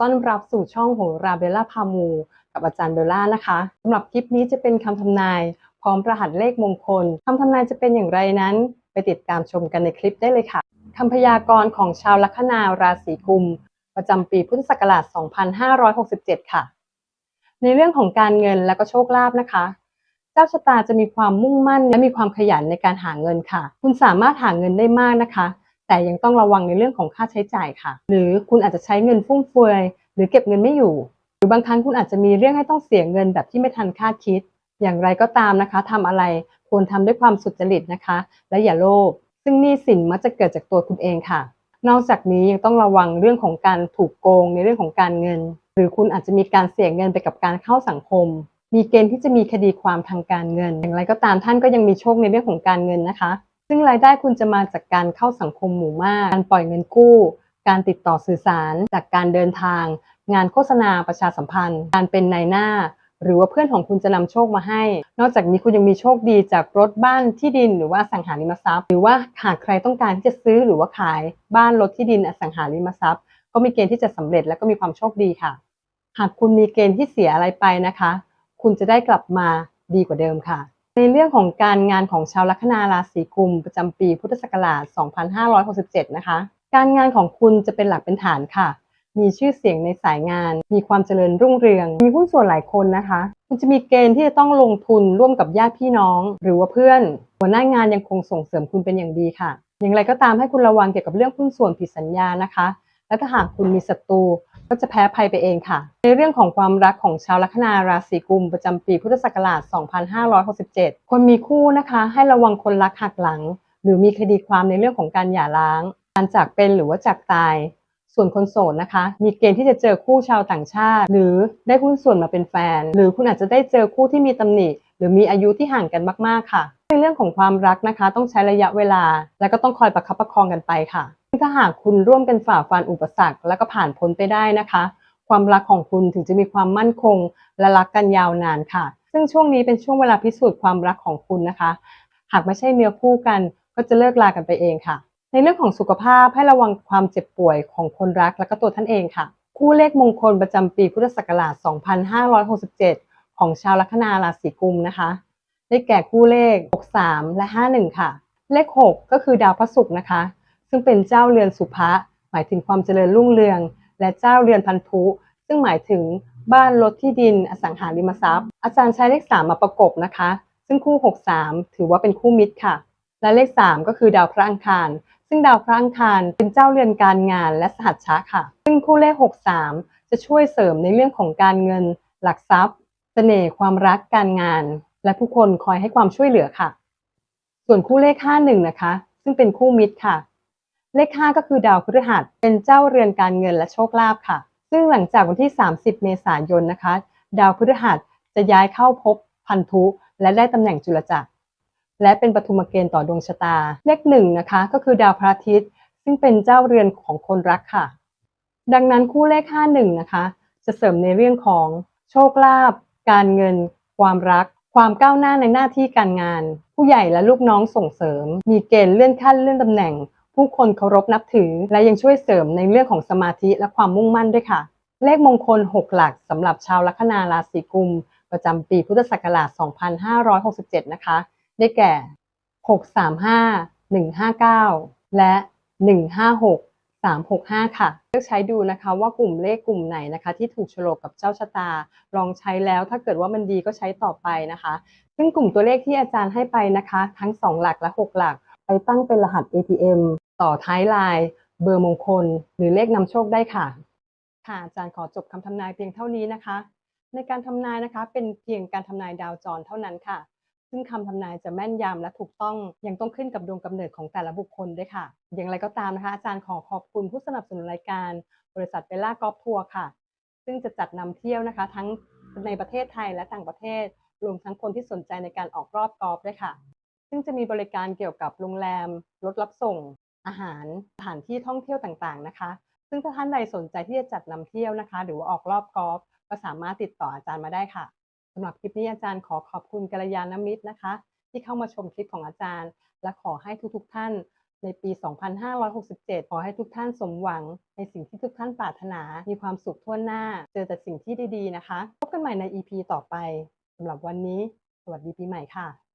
ต้อนรับสู่ช่องโหราเบลล่าพามู กับอาจารย์เบลล่านะคะสำหรับคลิปนี้จะเป็นคำทำนาย พร้อมรหัสเลขมงคลคำทำนายจะเป็นอย่างไรนั้น ไปติดตามชมกันในคลิปได้เลยค่ะคำพยากรณ์ของชาวลัคนาราศีกุม ประจำปีพุทธศักราช 2567 ค่ะ ในเรื่องของการเงินและก็โชคลาภนะคะ เจ้าชะตาจะมีความมุ่งมั่นและมีความขยันในการหาเงินค่ะ คุณสามารถหาเงินได้มากนะคะ แต่ยังต้องระวังในเรื่องของค่าใช้จ่ายค่ะ หรือคุณอาจจะใช้เงินฟุ่มเฟือย หรือเก็บเงินไม่อยู่ หรือบางครั้งคุณอาจจะมีเรื่องให้ต้องเสียเงินแบบที่ไม่ทันคาดคิด อย่างไรก็ตามนะคะทำอะไรควรทำด้วยความสุจริตนะคะ และอย่าโลภซึ่งหนี้สินมักจะเกิดจากตัวคุณเองค่ะ นอกจากนี้ยังต้องระวังเรื่องของการถูกโกงในเรื่องของการเงิน หรือคุณอาจจะมีการเสี่ยเงินไปกับการเข้าสังคม มีเกณฑ์ที่จะมีคดีความทางการเงิน อย่างไรก็ตามท่านก็ยังมีโชคในเรื่องของการเงินนะคะ ซึ่งรายได้คุณจะมาจากการเข้าสังคมหมู่มาก การปล่อยเงินกู้ การติดต่อสื่อสาร จากการเดินทาง งานโฆษณาประชาสัมพันธ์ การเป็นนายหน้า หรือว่าเพื่อนของคุณจะนำโชคมาให้ นอกจากนี้คุณยังมีโชคดีจากรถบ้านที่ดิน หรือว่าสังหาริมทรัพย์ หรือว่าหากใครต้องการที่จะซื้อหรือว่าขายบ้านรถที่ดินอสังหาริมทรัพย์ ก็มีเกณฑ์ที่จะสำเร็จและก็มีความโชคดีค่ะ หากคุณมีเกณฑ์ที่เสียอะไรไปนะคะ คุณจะได้กลับมาดีกว่าเดิมค่ะ ในเรื่องของการงานของชาวลัคนาราศีกุม ประจำปีพุทธศักราช 2567 นะคะ การงานของคุณจะเป็นหลักเป็นฐานค่ะ มีชื่อเสียงในสายงาน มีความเจริญรุ่งเรือง มีหุ้นส่วนหลายคนนะคะ คุณจะมีเกณฑ์ที่จะต้องลงทุนร่วมกับญาติพี่น้อง หรือว่าเพื่อน หัวหน้างานยังคงส่งเสริมคุณเป็นอย่างดีค่ะ อย่างไรก็ตามให้คุณระวังเกี่ยวกับเรื่องหุ้นส่วนผิดสัญญานะคะ และถ้าหากคุณมีศัตรู ก็จะแพ้ภัยไปเองค่ะ ในเรื่องของความรักของชาวลัคนาราศีกุมประจำปีพุทธศักราช 2567 คนมีคู่นะคะให้ระวังคนรักหักหลัง หรือมีคดีความในเรื่องของการหย่าร้าง การจากเป็นหรือว่าจากตาย ส่วนคนโสดนะคะ มีเกณฑ์ที่จะเจอคู่ชาวต่างชาติ หรือได้หุ้นส่วนมาเป็นแฟน หรือคุณอาจจะได้เจอคู่ที่มีตำหนิ หรือมีอายุที่ห่างกันมาก ๆค่ะ ในเรื่องของความรักนะคะ ต้องใช้ระยะเวลา และก็ต้องคอยประคับประคองกันไปค่ะ ถ้าหากคุณร่วมกันฝ่าฟันอุปสรรค และก็ผ่านพ้นไปได้นะคะ ความรักของคุณถึงจะมีความมั่นคง และรักกันยาวนานค่ะ ซึ่งช่วงนี้เป็นช่วงเวลาพิสูจน์ความรักของคุณนะคะ หากไม่ใช่เนื้อคู่กันก็จะเลิกลากันไปเองค่ะ ในเรื่องของสุขภาพให้ระวังความเจ็บป่วยของคนรักและก็ตัวท่านเองค่ะ คู่เลขมงคลประจำปีพุทธศักราช 2567 ของชาวลัคนาราศีกุมนะคะ ได้แก่คู่เลข 63 และ 51 ค่ะ เลข 6 ก็คือดาวพระศุกร์นะคะ ซึ่งเป็นเจ้าเรือนสุภะหมายถึงความเจริญรุ่งเรือง และเจ้าเรือนพันธุ ซึ่งหมายถึงบ้านรถที่ดินอสังหาริมทรัพย์ อาจารย์ใช้เลข3มาประกบนะคะ ซึ่งคู่ 63 ถือว่าเป็นคู่มิตรค่ะ และเลข 3 ก็คือดาวพระอังคาร ซึ่งดาวพระอังคารเป็นเจ้าเรือนการงานและสหัชชะค่ะ ซึ่งคู่เลข 63 จะช่วยเสริมในเรื่องของการเงิน หลักทรัพย์เสน่ห์ความรักการงาน และผู้คนคอยให้ความช่วยเหลือค่ะ ส่วนคู่เลข 51 นะคะ ซึ่งเป็นคู่มิตรค่ะ เลข 5 ก็คือดาวพฤหัส เป็นเจ้าเรือนการเงินและโชคลาภค่ะ ซึ่งหลังจากวันที่ 30 เมษายนนะคะ ดาวพฤหัสจะย้ายเข้าภพพันธุ และได้ตำแหน่งจุลจักร และเป็นปฐุมเกณฑ์ต่อดวงชะตา เลขหนึ่งนะคะ ก็คือดาวพระอาทิตย์ ซึ่งเป็นเจ้าเรือนของคนรักค่ะ ดังนั้นคู่เลข 51 นะคะ จะเสริมในเรื่องของโชคลาภการเงิน ความรัก ความก้าวหน้าในหน้าที่การงาน ผู้ใหญ่และลูกน้องส่งเสริม มีเกณฑ์เลื่อนขั้นเลื่อนตำแหน่ง ผู้คนเคารพนับถือ และยังช่วยเสริมในเรื่องของสมาธิและความมุ่งมั่นด้วยค่ะ เลขมงคล 6 หลักสำหรับชาวลัคนาราศีกุม ประจำปีพุทธศักราช 2567 นะคะ ได้แก่ 635 159 และ 156 365 ค่ะ เลือกใช้ดูนะคะว่ากลุ่มเลขกลุ่มไหนนะคะ ที่ถูกโฉลกกับเจ้าชะตา ลองใช้แล้วถ้าเกิดว่ามันดีก็ใช้ต่อไปนะคะ ซึ่งกลุ่มตัวเลขที่อาจารย์ให้ไปนะคะ ทั้ง 2 หลักและ 6 หลัก ไปตั้งเป็นรหัส ATM ต่อท้ายลายเบอร์มงคล หรือเลขนำโชคได้ค่ะ ค่ะอาจารย์ขอจบคำทำนายเพียงเท่านี้นะคะ ในการทำนายนะคะ เป็นเพียงการทำนายดาวจรเท่านั้นค่ะ ซึ่งคำทำนายจะแม่นยำและถูกต้องยังต้องขึ้นกับดวงกำเนิดของแต่ละบุคคลด้วยค่ะ อย่างไรก็ตามนะคะ อาจารย์ขอขอบคุณผู้สนับสนุนรายการ บริษัทเบลล่ากอล์ฟทัวร์ค่ะ ซึ่งจะจัดนำเที่ยวนะคะ ทั้งในประเทศไทยและต่างประเทศ รวมทั้งคนที่สนใจในการออกรอบกอล์ฟด้วยค่ะ ซึ่งจะมีบริการเกี่ยวกับโรงแรม รถรับส่ง อาหารสถานที่ท่องเที่ยวต่างๆนะคะ ซึ่งถ้าท่านใดสนใจที่จะจัดนำเที่ยวนะคะ หรือว่าออกรอบกอล์ฟก็สามารถติดต่ออาจารย์มาได้ค่ะสำหรับคลิปนี้อาจารย์ขอขอบคุณกัลยาณมิตรนะคะ ที่เข้ามาชมคลิปของอาจารย์ และขอให้ทุกๆท่านในในปี 2567 ขอให้ทุกท่านสมหวัง ในสิ่งที่ทุกท่านปรารถนา มีความสุขทั่วหน้า เจอแต่สิ่งที่ดีๆนะคะ พบกันใหม่ใน EP ต่อไปสำหรับวันนี้ สวัสดีปีใหม่ค่ะ